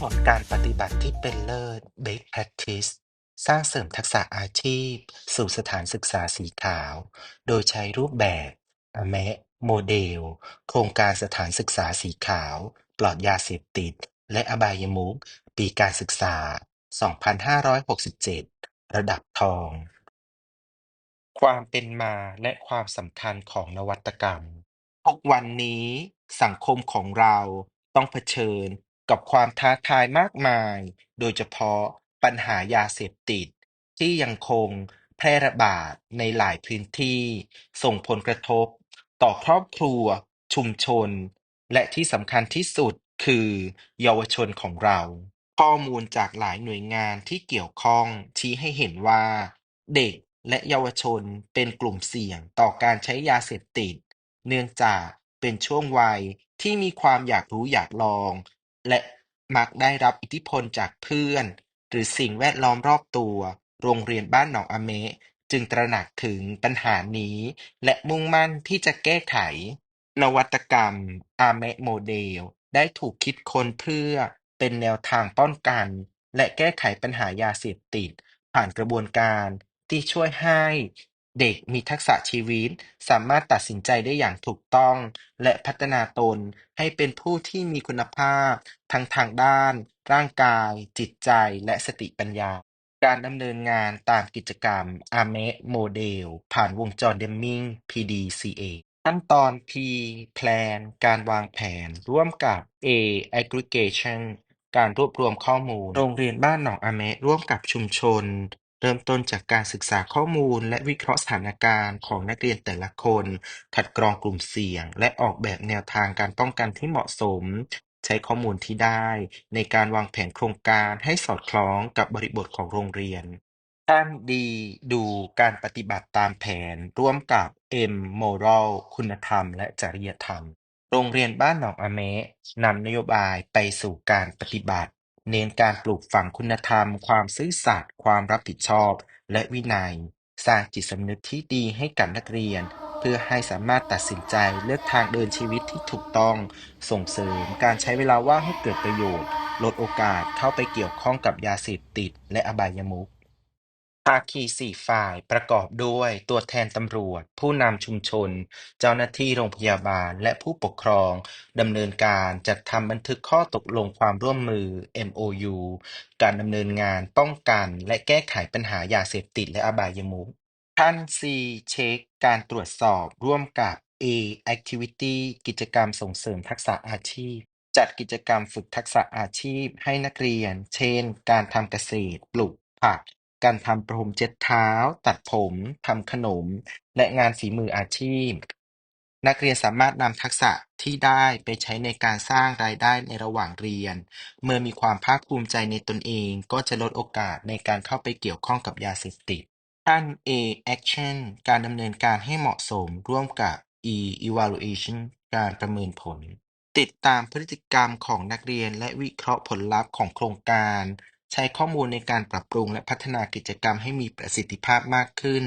ผลการปฏิบัติที่เป็นเลิศ Best Practice สร้างเสริมทักษะอาชีพ สู่สถานศึกษาสีขาว โดยใช้รูปแบบ AMEC โมเดล โครงการสถานศึกษาสีขาว ปลอดยาเสพติด และอบายมุขปีการศึกษา 2567 ระดับทอง ความเป็นมาและความสำคัญของนวัตกรรมทุกวันนี้สังคมของเราต้องเผชิญ กับความท้าทายมากมาย โดยเฉพาะปัญหายาเสพติด ที่ยังคงแพร่ระบาดในหลายพื้นที่ ส่งผลกระทบต่อครอบครัว ชุมชน และที่สำคัญที่สุดคือเยาวชนของเรา ข้อมูลจากหลายหน่วยงานที่เกี่ยวข้องชี้ให้เห็นว่า เด็กและเยาวชนเป็นกลุ่มเสี่ยงต่อการใช้ยาเสพติด เนื่องจากเป็นช่วงวัยที่มีความอยากรู้อยากลอง และมักได้รับอิทธิพลจากเพื่อน หรือสิ่งแวดล้อมรอบตัว โรงเรียนบ้านหนองอเมะจึงตระหนักถึงปัญหานี้ และมุ่งมั่นที่จะแก้ไข นวัตกรรม AMEC โมเดล ได้ถูกคิดค้นเพื่อเป็นแนวทางป้องกัน และแก้ไขปัญหายาเสพติด ผ่านกระบวนการที่ช่วยให้ เด็กมีทักษะชีวิต สามารถตัดสินใจได้อย่างถูกต้อง และพัฒนาตนให้เป็นผู้ที่มีคุณภาพ ทั้งทางด้าน ร่างกาย จิตใจ และสติปัญญา การดำเนินงานตามกิจกรรม AMEC โมเดลผ่านวงจร Deming PDCA ขั้นตอน P Plan การวางแผน ร่วมกับ A Aggregation การรวบรวมข้อมูล โรงเรียนบ้านหนองอาเมะร่วมกับชุมชน เริ่มต้นจากการศึกษาข้อมูลและวิเคราะห์สถานการณ์ของนักเรียนแต่ละคน คัดกรองกลุ่มเสี่ยง และออกแบบแนวทางการป้องกันที่เหมาะสม ใช้ข้อมูลที่ได้ ในการวางแผนโครงการให้สอดคล้องกับบริบทของโรงเรียนท่านดีดูการปฏิบัติตามแผน ร่วมกับ M Moral คุณธรรม และจริยธรรม โรงเรียนบ้านหนองอเมะนำนโยบายไปสู่การปฏิบัติ เน้นการปลูกฝังคุณธรรม ความซื่อสัตย์ ความรับผิดชอบ และวินัย สร้างจิตสำนึกที่ดีให้กับนักเรียน เพื่อให้สามารถตัดสินใจเลือกทางเดินชีวิตที่ถูกต้อง ส่งเสริมการใช้เวลาว่างให้เกิดประโยชน์ ลดโอกาสเข้าไปเกี่ยวข้องกับยาเสพติด และอบายมุข ภาคีสี่ฝ่ายประกอบด้วย ตัวแทนตำรวจ ผู้นำชุมชน เจ้าหน้าที่โรงพยาบาล และผู้ปกครอง ดำเนินการจัดทำบันทึกข้อตกลงความร่วมมือ MOU การดำเนินงานป้องกัน และแก้ไขปัญหายาเสพติดและอบายมุข ท่าน C เช็คการตรวจสอบร่วมกับ A Activity กิจกรรมส่งเสริมทักษะอาชีพ จัดกิจกรรมฝึกทักษะอาชีพให้นักเรียน เช่น การทำเกษตร ปลูกผัก การทำพรมเช็ดเท้า ตัดผม ทำขนม และงานฝีมืออาชีพ นักเรียนสามารถนำทักษะที่ได้ไปใช้ในการสร้างรายได้ในระหว่างเรียน เมื่อมีความภาคภูมิใจในตนเองก็จะลดโอกาสในการเข้าไปเกี่ยวข้องกับยาเสพติด ท่าน A Action การดำเนินการให้เหมาะสมร่วมกับ E Evaluation การประเมินผล ติดตามพฤติกรรมของนักเรียนและวิเคราะห์ผลลัพธ์ของโครงการ ใช้ข้อมูลในการปรับปรุงและพัฒนากิจกรรมให้มีประสิทธิภาพมากขึ้น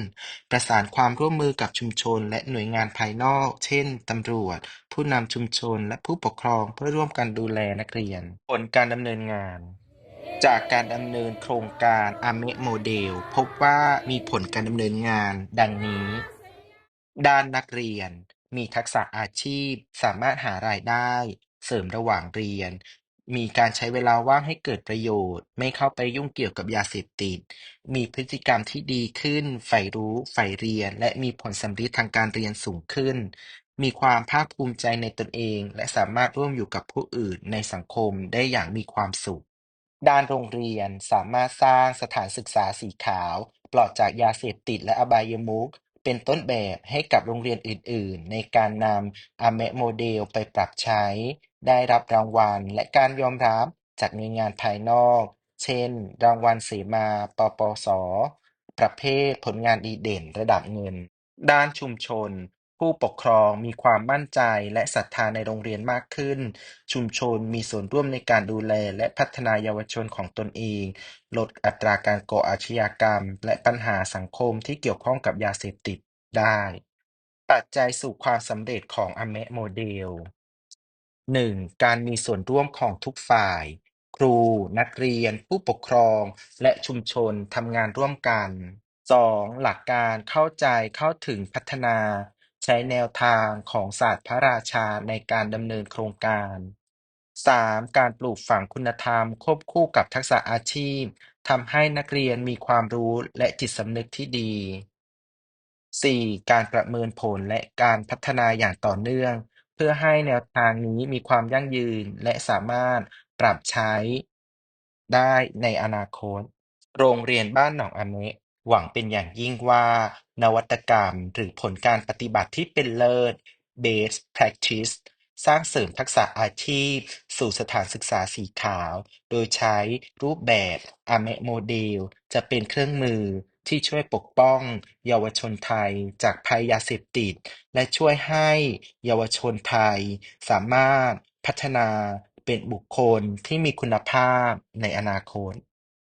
ประสานความร่วมมือกับชุมชนและหน่วยงานภายนอก เช่น ตำรวจ ผู้นำชุมชน และผู้ปกครองเพื่อร่วมกันดูแลนักเรียน ผลการดำเนินงานจากการดำเนินโครงการ AMEC โมเดล พบว่ามีผลการดำเนินงานดังนี้ ด้านนักเรียน มีทักษะอาชีพ สามารถหารายได้ เสริมระหว่างเรียน มีการใช้เวลาว่างให้เกิดประโยชน์ ไม่เข้าไปยุ่งเกี่ยวกับยาเสพติด มีพฤติกรรมที่ดีขึ้น ใฝ่รู้ ใฝ่เรียน และมีผลสำฤทธิ์ทางการเรียนสูงขึ้น มีความภาคภูมิใจในตนเอง และสามารถร่วมอยู่กับผู้อื่นในสังคมได้อย่างมีความสุข ด้านโรงเรียนสามารถสร้างสถานศึกษาสีขาว ปลอดจากยาเสพติดและอบายมุข เป็นต้นแบบให้กับโรงเรียนอื่น ๆ ในการนำ AMEC โมเดลไปปรับใช้ ได้รับรางวัลและการยอมรับจากหน่วยงานภายนอก เช่น รางวัลเสมา ปปส.ประเภท ผลงานดีเด่นระดับเงิน ด้านชุมชน ผู้ปกครองมีความมั่นใจและศรัทธาในโรงเรียนมากขึ้น ชุมชนมีส่วนร่วมในการดูแลและพัฒนาเยาวชนของตนเอง ลดอัตราการก่ออาชญากรรม และปัญหาสังคมที่เกี่ยวข้องกับยาเสพติดได้ ปัจจัยสู่ความสำเร็จของ AMEC โมเดล 1. การมีส่วนร่วมของทุกฝ่าย ครู นักเรียน ผู้ปกครอง และชุมชนทำงานร่วมกันสองหลักการเข้าใจเข้าถึงพัฒนา ใช้แนวทางของศาสตร์พระราชาในการดำเนินโครงการ สาม การปลูกฝังคุณธรรมควบคู่กับทักษะอาชีพ ทำให้นักเรียนมีความรู้และจิตสำนึกที่ดี สี่การประเมินผลและการพัฒนาอย่างต่อเนื่อง เพื่อให้แนวทางนี้มีความยั่งยืนและสามารถปรับใช้ได้ในอนาคต โรงเรียนบ้านหนองอเมะ หวังเป็นอย่างยิ่งว่านวัตกรรม หรือผลการปฏิบัติที่เป็นเลิศ Best Practice สร้างเสริมทักษะอาชีพสู่สถานศึกษาสีขาว โดยใช้รูปแบบอาเมะโมเดลจะเป็นเครื่องมือที่ช่วยปกป้องเยาวชนไทยจากภัยยาเสพติด และช่วยให้เยาวชนไทยสามารถพัฒนาเป็นบุคคลที่มีคุณภาพในอนาคต